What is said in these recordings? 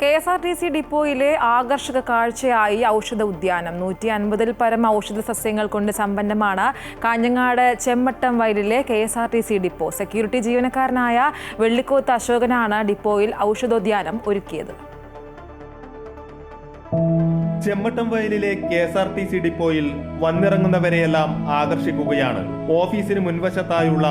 K S R T C ഡിപ്പോയിലെ ആകർഷക കാഴ്ചയായി ഔഷധ ഉദ്യാനം. നൂറ്റി അൻപതിൽ പരം ഔഷധ സസ്യങ്ങൾ കൊണ്ട് സമ്പന്നമാണ് കാഞ്ഞങ്ങാട് ചെമ്മട്ടം വയലിലെ K S R T C depot. Security ജീവനക്കാരനായ വെള്ളിക്കോത്ത് അശോകനാണ് ഡിപ്പോയിൽ ഔഷധോദ്യാനം ഒരുക്കിയത്. ചെമ്മട്ടം വയലിലെ K S R T C ഡിപ്പോയിൽ വന്നിറങ്ങുന്നവരെയെല്ലാം ആകർഷിക്കുകയാണ്. ഓഫീസിന് മുൻവശത്തായുള്ള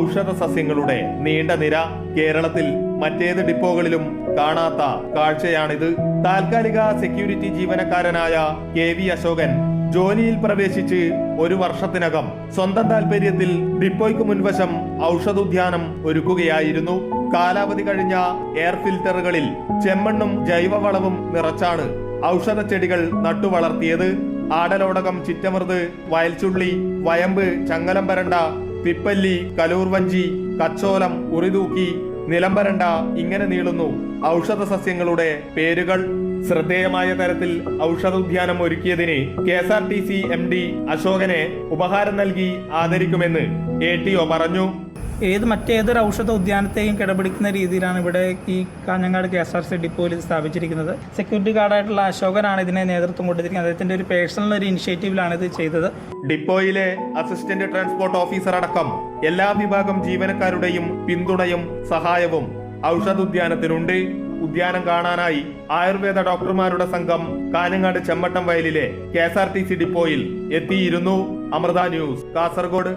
ഔഷധ സസ്യങ്ങളുടെ നീണ്ട നിര കേരളത്തിൽ മറ്റേത് ഡിപ്പോകളിലും കാണാത്ത കാഴ്ചയാണിത്. താൽക്കാലിക സെക്യൂരിറ്റി ജീവനക്കാരനായ കെ വി അശോകൻ ജോലിയിൽ പ്രവേശിച്ച് ഒരു വർഷത്തിനകം സ്വന്തം താൽപര്യത്തിൽ ഡിപ്പോയ്ക്ക് മുൻവശം ഔഷധോദ്യാനം ഒരുക്കുകയായിരുന്നു. കാലാവധി കഴിഞ്ഞ എയർ ഫിൽറ്ററുകളിൽ ചെമ്മണ്ണും ജൈവവളവും നിറച്ചാണ് ഔഷധ ചെടികൾ നട്ടുവളർത്തിയത്. ആടലോടകം ചിറ്റമൃത് വയൽച്ചുള്ളി വയമ്പ് ചങ്ങലം പരണ്ട പിപ്പല്ലി കലൂർവഞ്ചി കച്ചോലം ഉറിതൂക്കി നിലംപരണ്ട ഇങ്ങനെ നീളുന്നു ഔഷധ സസ്യങ്ങളുടെ പേരുകൾ. ശ്രദ്ധേയമായ തരത്തിൽ ഔഷധോദ്യാനം ഒരുക്കിയതിന് K S R T C M D അശോകനെ ഉപഹാരം നൽകി ആദരിക്കുമെന്ന് എ ടി ഒ പറഞ്ഞു. ഏത് മറ്റേതൊരു ഔഷധ ഉദ്യാനത്തെയും കിടപിടിക്കുന്ന രീതിയിലാണ് ഇവിടെ ഈ Kanhangad K S R C ഡിപ്പോയിൽ സ്ഥാപിച്ചിരിക്കുന്നത്. സെക്യൂരിറ്റി ഗാർഡായിട്ടുള്ള അശോകനാണ് ഇതിനെ നേതൃത്വം കൊടുത്തിരിക്കുന്നത്. അദ്ദേഹത്തിന്റെ ഒരു പേഴ്സണൽ ഒരു ഇനിഷ്യേറ്റീവിലാണ് ഇത് ചെയ്തത്. ഡിപ്പോയിലെ അസിസ്റ്റന്റ് ട്രാൻസ്പോർട്ട് ഓഫീസർ അടക്കം എല്ലാ വിഭാഗം ജീവനക്കാരുടെയും പിന്തുണയും സഹായവും ഔഷധോദ്യാനത്തിനുണ്ട് ഉദ്യാനം കാണാനായി ആയുർവേദ ഡോക്ടർമാരുടെ സംഘം കാഞ്ഞങ്ങാട് ചെമ്മട്ടം വയലിലെ K S R T C ഡിപ്പോയിൽ എത്തിയിരുന്നു. അമൃത ന്യൂസ് കാസർഗോഡ്.